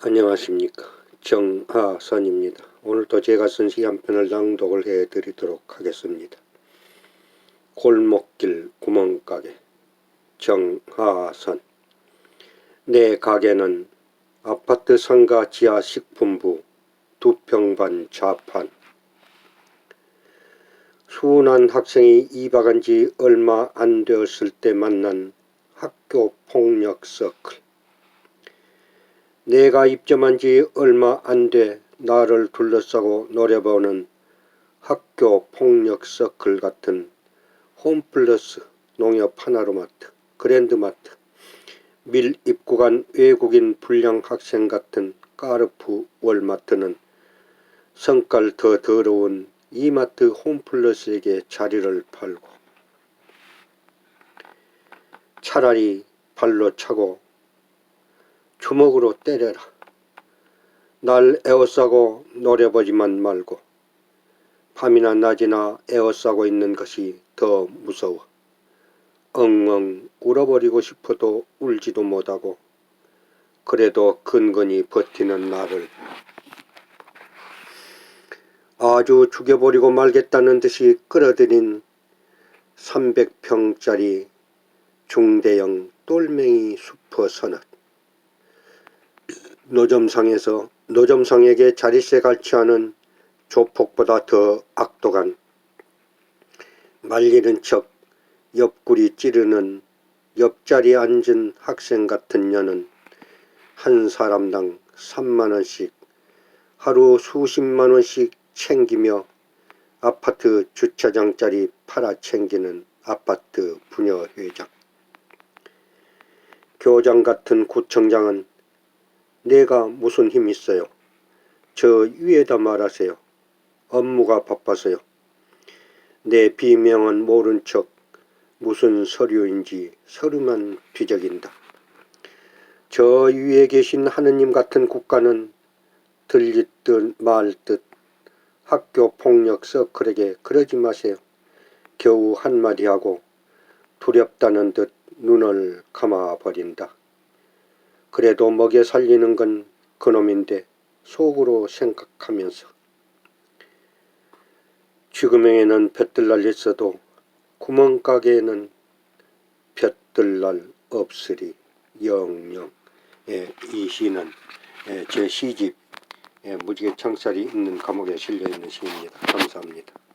안녕하십니까 정하선입니다. 오늘도 제가 쓴 시 한 편을 낭독을 해 드리도록 하겠습니다. 골목길 구멍가게 정하선 내 가게는 아파트 상가 지하 식품부 두 평반 좌판 순한 학생이 입학한 지 얼마 안 되었을 때 만난 학교 폭력 서클 내가 입점한 지 얼마 안 돼 나를 둘러싸고 노려보는 학교 폭력 서클 같은 홈플러스 농협 하나로마트 그랜드마트 밀 입고 간 외국인 불량 학생 같은 까르푸 월마트는 성깔 더 더러운 이마트 홈플러스에게 자리를 팔고 차라리 발로 차고 주먹으로 때려라. 날 에워싸고 노려보지만 말고 밤이나 낮이나 에워싸고 있는 것이 더 무서워. 엉엉 울어버리고 싶어도 울지도 못하고 그래도 근근히 버티는 나를 아주 죽여버리고 말겠다는 듯이 끌어들인 300평짜리 중대형 똘맹이 슈퍼 선언 노점상에서 노점상에게 자릿세 갈취하는 조폭보다 더 악독한 말리는 척 옆구리 찌르는 옆자리에 앉은 학생 같은 년은 한 사람당 3만원씩 하루 수십만원씩 챙기며 아파트 주차장짜리 팔아 챙기는 아파트 부녀 회장. 교장 같은 구청장은 내가 무슨 힘 있어요. 저 위에다 말하세요. 업무가 바빠서요. 내 비명은 모른 척 무슨 서류인지 서류만 뒤적인다. 저 위에 계신 하느님 같은 국가는 들리듯 말듯 학교 폭력 서클에게 그러지 마세요. 겨우 한마디 하고 두렵다는 듯 눈을 감아버린다. 그래도 먹여 살리는 건 그놈인데 속으로 생각하면서 지금에는 볕들날 있어도 구멍가게에는 볕들날 없으리 영영 예, 이 시는 예, 제 시집 예, 무지개 창살이 있는 감옥에 실려 있는 시입니다. 감사합니다.